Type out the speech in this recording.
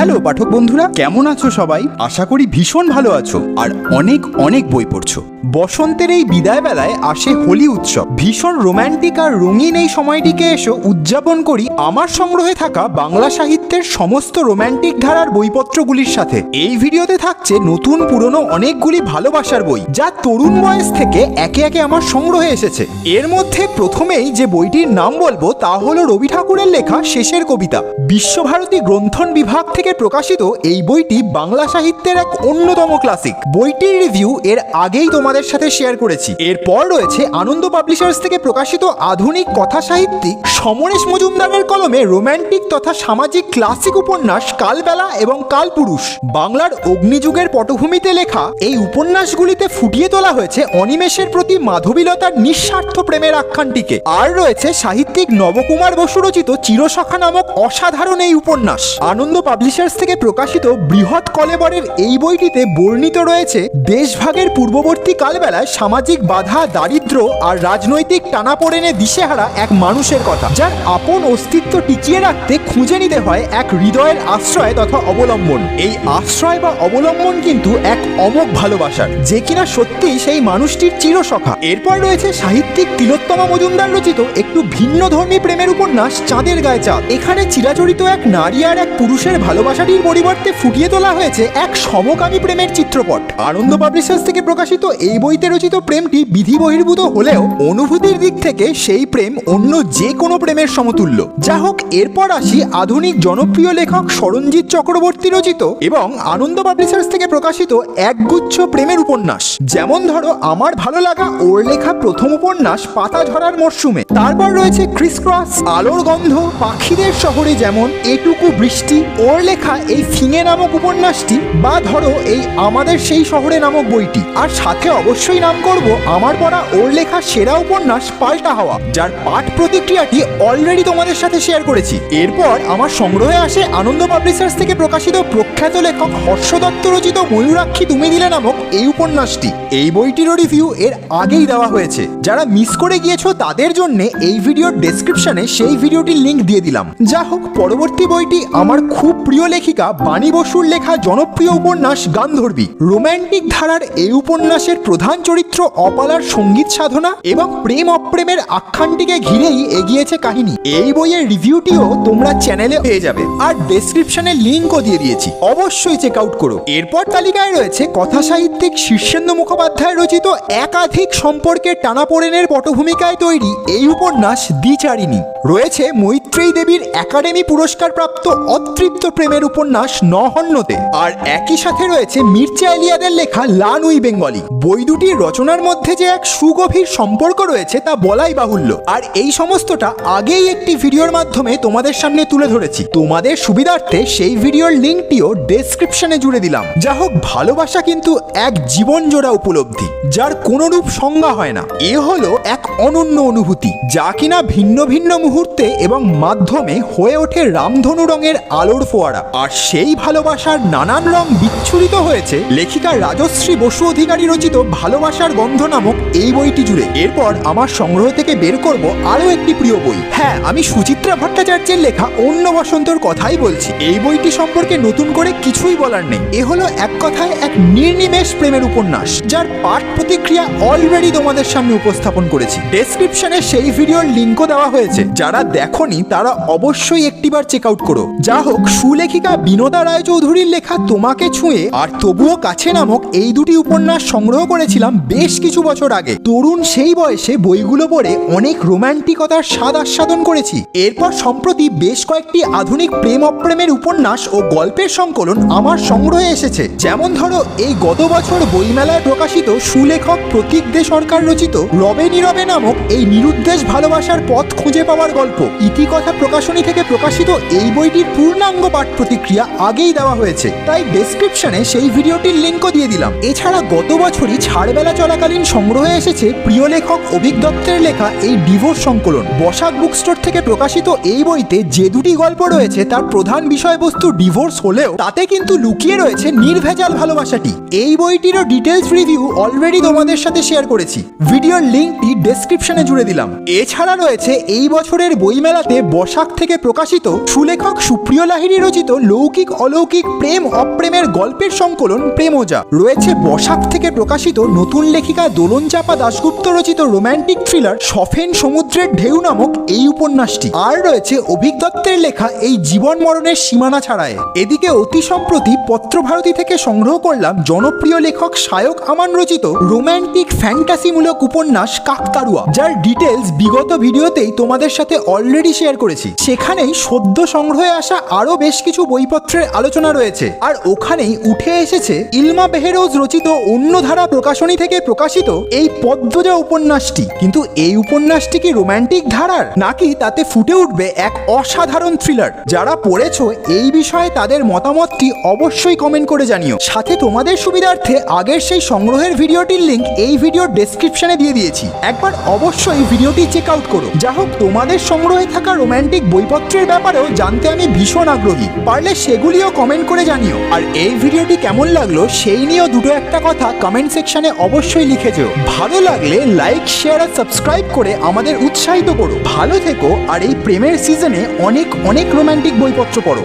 Hello পাঠক বন্ধুরা, কেমন আছো সবাই? আশা করি ভীষণ ভালো আছো আর অনেক অনেক বই পড়ছো। বসন্তের এই বিদায় বেলায় আসে হোলি উৎসব। ভীষণ রোমান্টিক আর রঙিন এই সময়টিকে এসো উদযাপন করি আমার সংগ্রহে থাকা বাংলা সাহিত্যের সমস্ত রোমান্টিক ধারার বইপত্রগুলির সাথে। এই ভিডিওতে থাকছে নতুন, পুরনো অনেকগুলি ভালোবাসার বই, যা তরুণ বয়স থেকে একে একে আমার সংগ্রহে এসেছে। এর মধ্যে প্রথমেই যে বইটির নাম বলব তা হলো রবি ঠাকুরের লেখা শেষের কবিতা। বিশ্বভারতী গ্রন্থন বিভাগ থেকে প্রকাশিত এই বইটি বাংলা সাহিত্যের এক অন্যতম ক্লাসিক বইটির রিভিউ এর আগেই তোমাদের সাথে শেয়ার করেছি। এরপর রয়েছে আনন্দ পাবলিশার্স থেকে প্রকাশিত আধুনিক কথা সাহিত্যিক সমরেশ মজুমদারের কলমে রোম্যান্টিক তথা সামাজিক ক্লাসিক উপন্যাস কালবেলা এবং কালপুরুষ। বাংলার অগ্নিযুগের পটভূমিতে লেখা এই উপন্যাসগুলিতে ফুটিয়ে তোলা হয়েছে অনিমেষের প্রতি মাধবীলতার নিঃস্বার্থ প্রেমের আখ্যানটিকে। আর রয়েছে সাহিত্যিক নবকুমার বসু রচিত চিরসখা নামক অসাধারণ এই উপন্যাস। আনন্দ পাবলিশার্স থেকে প্রকাশিত বৃহৎ কলেবরের এই বইটিতে বর্ণিত রয়েছে, দেশভাগের পূর্ববর্তী কালবেলায় সামাজিক বাধা, দারিদ্র আর রাজনৈতিক টানাপোড়েনে দিশেহারা এক মানুষের কথা, যার আপন অস্তিত্ব টিকিয়ে রাখতে খুঁজে নিতে হয় এক হৃদয়ের আশ্রয় তথা অবলম্বন। এই আশ্রয় বা অবলম্বন কিন্তু এক অমোঘ ভালোবাসার, যে কিনা সত্যিই সেই মানুষটির চিরসখা। এরপর রয়েছে সাহিত্যিক তিলোত্তমা মজুমদার রচিত একটু ভিন্ন ধর্মী প্রেমের উপন্যাস, চাঁদের গায়ে চাঁদ। এখানে চিরাচরিত এক নারী আর এক পুরুষের ভালোবাসাটির পরিবর্তে ফুটিয়ে তোলা হয়েছে এক সমকামী প্রেমের চিত্রপট। আনন্দ পাবলিশার্স থেকে প্রকাশিত এই বইতে রচিত প্রেমটি বিধি বহির্ভূত হলেও অনুভূতির দিক থেকে সেই প্রেম অন্য যে কোনো প্রেমের সমতুল্য। যা হোক, এরপর আসি আধুনিক জনপ্রিয় লেখক সরঞ্জিৎ চক্রবর্তী রচিত এবং আনন্দ পাবলিশার্স থেকে প্রকাশিত একগুচ্ছ প্রেমের উপন্যাস। যেমন ধরো, আমার ভালো লাগা ওর লেখা প্রথম উপন্যাস পাতা ঝরার মরশুমে। তারপর রয়েছে ক্রিস ক্রস আলোর গন্ধ, পাখিদের শহরে যেমন এটুকু বৃষ্টি, ওর লেখা এই ফিঙে নামক উপন্যাসটি, বা ধরো এই আমাদের সেই শহরে নামক বইটি। আর সাথে অবশ্যই নাম করব আমার পড়া ওর লেখা সেরা উপন্যাস, পাল্টা হাওয়া, যার পাঠ প্রতিক্রিয়াটি অলরেডি তোমাদের সাথে শেয়ার করেছি। এরপর আমার সংগ্রহে আসে আনন্দ পাবলিশার্স থেকে প্রকাশিত প্রখ্যাত লেখক হর্ষ দত্ত রচিত ময়ূরাক্ষী তুমি দিলে নামক এই উপন্যাসটি। এই বইটিরও রিভিউ এর আগেই দেওয়া হয়েছে। যারা মিস করে গিয়েছো তাদের জন্য এই ভিডিওর ডেসক্রিপশনে সেই ভিডিওটির লিংক দিয়ে দিলাম। যা হোক পরবর্তী বইটি আমার খুব প্রিয় লেখিকা বাণী বসুর লেখা জনপ্রিয় উপন্যাস গান্ধর্বী। রোম্যান্টিক ধারার এই উপন্যাসের প্রধান চরিত্র অপালার সংগীত সাধনা এবং প্রেম অপ্রেমের আখ্যানটিকে ঘিরেই এগিয়েছে কাহিনী। এই বইয়ের রিভিউটিও তোমরা চ্যানেলে পেয়ে যাবে আর ডেসক্রিপশনে লিঙ্কও দিয়ে দিয়েছি। অবশ্যই চেক আউট করো। এরপর তালিকায় রয়েছে কথা সাহিত্যিক শীর্ষেন্দু মুখোপাধ্যায় রচিত একাধিক সম্পর্কের টানাপোড়েনের পটভূমিকায় তৈরি এই উপন্যাস দ্বিচারিণী। রয়েছে মৈত্রেয়ী দেবীর একাডেমি পুরস্কার প্রাপ্ত অতৃপ্ত প্রেমের উপন্যাস নহন্যতে আর একই সাথে রয়েছে মির্চা এলিয়াদের লেখা লানুই বেঙ্গলি। বই দুটির রচনার মধ্যে যে এক সুগভীর সম্পর্ক রয়েছে তা বলাই বাহুল্য। আর এই সমস্তটা আগেই একটি ভিডিওর মাধ্যমে তোমাদের সামনে তুলে ধরেছি। তোমাদের সুবিধার্থে সেই ভিডিওর লিঙ্কটিও ডেসক্রিপশনে জুড়ে দিলাম। যা হোক, ভালোবাসা কিন্তু এক জীবন জোড়া উপলব্ধি, যার কোনোরূপ সংজ্ঞা হয় না। এ হলো এক অনন্য অনুভূতি, যা কিনা ভিন্ন ভিন্ন মুহূর্তে এবং মাধ্যমে হয়ে ওঠে রামধনু রঙের আলোর ফোয়ারা। আর সেই ভালোবাসার নানান রং বিচ্ছুরিত হয়েছে। লেখিকা রাজশ্রী বসু অধিকারী রচিত ভালোবাসার গন্ধ নামক এই বইটি জুড়ে। এরপর আমার সংগ্রহ থেকে বের করব আরও একটি প্রিয় বই। হ্যাঁ আমি সুচিত্রা ভট্টাচার্যের লেখা অন্য বসন্তর কথাই বলছি। এই বইটি সম্পর্কে নতুন করে কিছুই বলার নেই। এ হলো এক কথায় এক নির্নিমেষ প্রেমের উপন্যাস, যার পাঠ প্রতিক্রিয়া অলরেডি তোমাদের সামনে উপস্থাপন করেছি। ডেসক্রিপশনে সেই ভিডিওর লিঙ্কও দেওয়া হয়েছে। যারা দেখনি, তারা অবশ্যই একটিবার চেক আউট করো। যা হোক সুলেখিকা বিনোদা রায়চৌধুরীর লেখা তোমাকে ছুঁয়ে আর তবুও কাছে নামক এই দুটি উপন্যাস সংগ্রহ করেছিলাম বেশ কিছু বছর আগে। তরুণ সেই বয়সে বইগুলো পড়ে অনেক রোম্যান্টিকতার স্বাদ আস্বাদন করেছি। এরপর সম্প্রতি বেশ কয়েকটি আধুনিক প্রেম অপ্রেমের উপন্যাস ও গল্পের সংকলন আমার সংগ্রহে এসেছে। যেমন ধরো, এই গত বছর বইমেলায় প্রকাশিত সুলেখক প্রতীক দে সরকার রচিত রবে নীরবে নামক এই নিরুদ্দেশ ভালোবাসার পথ খুঁজে পাওয়ার গল্প। ইতিকথা প্রকাশনী থেকে প্রকাশিত এই বইটির পূর্ণাঙ্গ পাঠ প্রতিক্রিয়া আগেই দেওয়া হয়েছে। তাই ডেসক্রিপশনে সেই ভিডিওটির লিঙ্কও দিয়ে দিলাম। এছাড়া গত বছরই ছাড়বেলা চলাকালীন সংগ্রহে এসেছে প্রিয় লেখক অভিক দত্তের লেখা এই ডিভোর্স সংকলন। বসাক বুক স্টোর থেকে প্রকাশিত এই বইতে যে দুটি গল্প রয়েছে, তার প্রধান বিষয়বস্তু ডিভোর্স হলেও তাতে কিন্তু লুকিয়ে রয়েছে নির্ভেজাল ভালোবাসাটি। এই বইটিরও ডিটেলস রিভিউ অলরেডি তোমাদের সাথে শেয়ার করেছি। ভিডিওর লিঙ্কটি ডেসক্রিপশনে জুড়ে দিলাম। এছাড়া রয়েছে এই বছরের বইমেলাতে বসাক থেকে প্রকাশিত সুলেখক সুপ্রিয় লাহিড়ী রচিত লৌকিক, অলৌকিক, প্রেম, অপ্রেমের গল্পের সংকলন প্রেমোজা। রয়েছে বসাক থেকে প্রকাশিত নতুন লেখিকা দোলন চাপা দাশগুপ্ত রচিত রোম্যান্টিক থ্রিলার সফেন সমুদ্রের ঢেউ নামক এই উপন্যাসটি। আর রয়েছে অভিক দত্তের লেখা এই জীবন মরণের সীমানা ছাড়ায়। এদিকে অতি সম্প্রতি পত্রভারতী থেকে সংগ্রহ করলাম জনপ্রিয় লেখক শায়ক আমান রচিত রোম্যান্টিক ফ্যান্টাসিমূলক উপন্যাস কাকতারুয়া, যার ডিটেলস বিগত ভিডিওতেই তোমাদের সাথে অলরেডি শেয়ার করেছি। সেখানেই সদ্য সংগ্রহে আসা আরও বেশ কিছু বইপত্রের আলোচনা রয়েছে। আর ওখানেই উঠে এসেছে ইলমা বেহেরোজ রচিত অন্যধারা প্রকাশনী থেকে প্রকাশিত এই পদ্মজা উপন্যাসটি। কিন্তু এই উপন্যাসটি কি রোম্যান্টিক ধারার? নাকি তাতে ফুটে উঠবে এক অসাধারণ থ্রিলার? যারা পড়েছ এই বিষয়ে তাদের মতামতটি অবশ্যই কমেন্ট করে জানিও। সাথে তোমাদের সুবিধার্থে আগের সেই সংগ্রহের ভিডিওটির লিংক এই ভিডিওর ডেসক্রিপশনে দিয়ে দিয়েছি। একবার অবশ্যই ভিডিওটি চেক আউট করো। যা হোক তোমাদের সংগ্রহে থাকা রোম্যান্টিক বইপত্রের ব্যাপারেও জানতে আমি ভীষণ আগ্রহী। পারলে সেগুলিও কমেন্ট করে জানিও। আর এই ভিডিওটি কেমন লাগল সেই নিয়েও দুটো একটা কথা কমেন্ট সেকশনে অবশ্যই লিখে যেও। ভালো লাগলে লাইক শেয়ার আর সাবস্ক্রাইব করে আমাদের উৎসাহিত করো। ভালো থেকো আর এই প্রেমের সিজনে অনেক অনেক রোম্যান্টিক বইপত্র পড়ো।